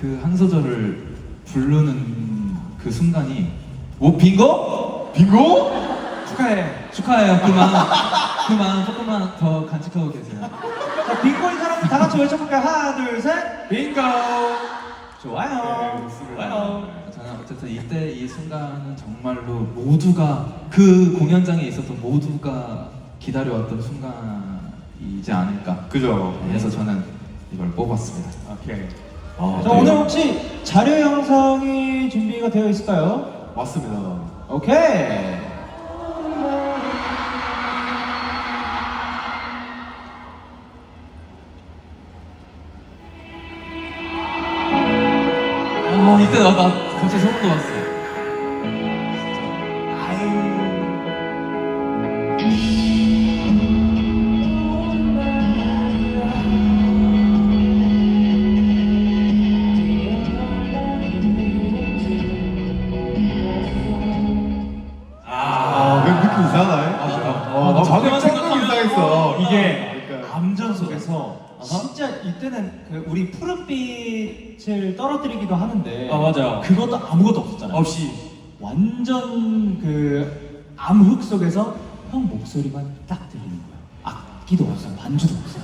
그 한 소절을 부르는 그 순간이 뭐 빙고? 빙고? 축하해. 축하해요. 그만 그만 조금만 더 간직하고 계세요. 자, 빙고인 사람 다 같이 외쳐볼까요? 하나, 둘, 셋. 빙고. 좋아요. 좋아요. 저는 어쨌든 이때 이 순간은 정말로 모두가 그 공연장에 있었던 모두가 기다려왔던 순간이지 않을까. 그죠. 그래서 저는 이걸 뽑았습니다. 오케이. 아, 자, 오늘 혹시 자료 영상이 준비가 되어 있을까요? 맞습니다. 오케이. 아 이때 나, 나 갑자기 소름 돋았어. 아, 왜 이상하네? 어, 나 방금 조금만 조금 생각하면 이상했어. 이게 그러니까. 암전 속에서 진짜 이때는 그 우리 푸른빛을 떨어뜨리기도 하는데 아, 맞아요. 그것도 아무것도 없었잖아요. 없이 완전 그 암흑 속에서 형 목소리만 딱 들리는 거야. 악기도 없어, 반주도 없어.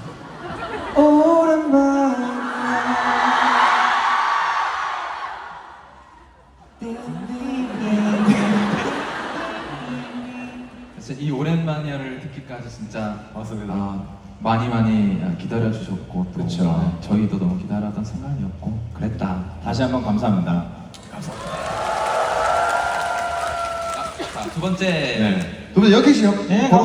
오랜만에 그래서 이 오랜만이야를 듣기까지 진짜 맞습니다. 아, 많이 많이 기다려 주셨고 또 그쵸. 아, 저희도 너무 기다렸던 순간이었고 그랬다. 다시 한번 감사합니다. 자, 두 번째 두 번째 여켓이요. 네, 바로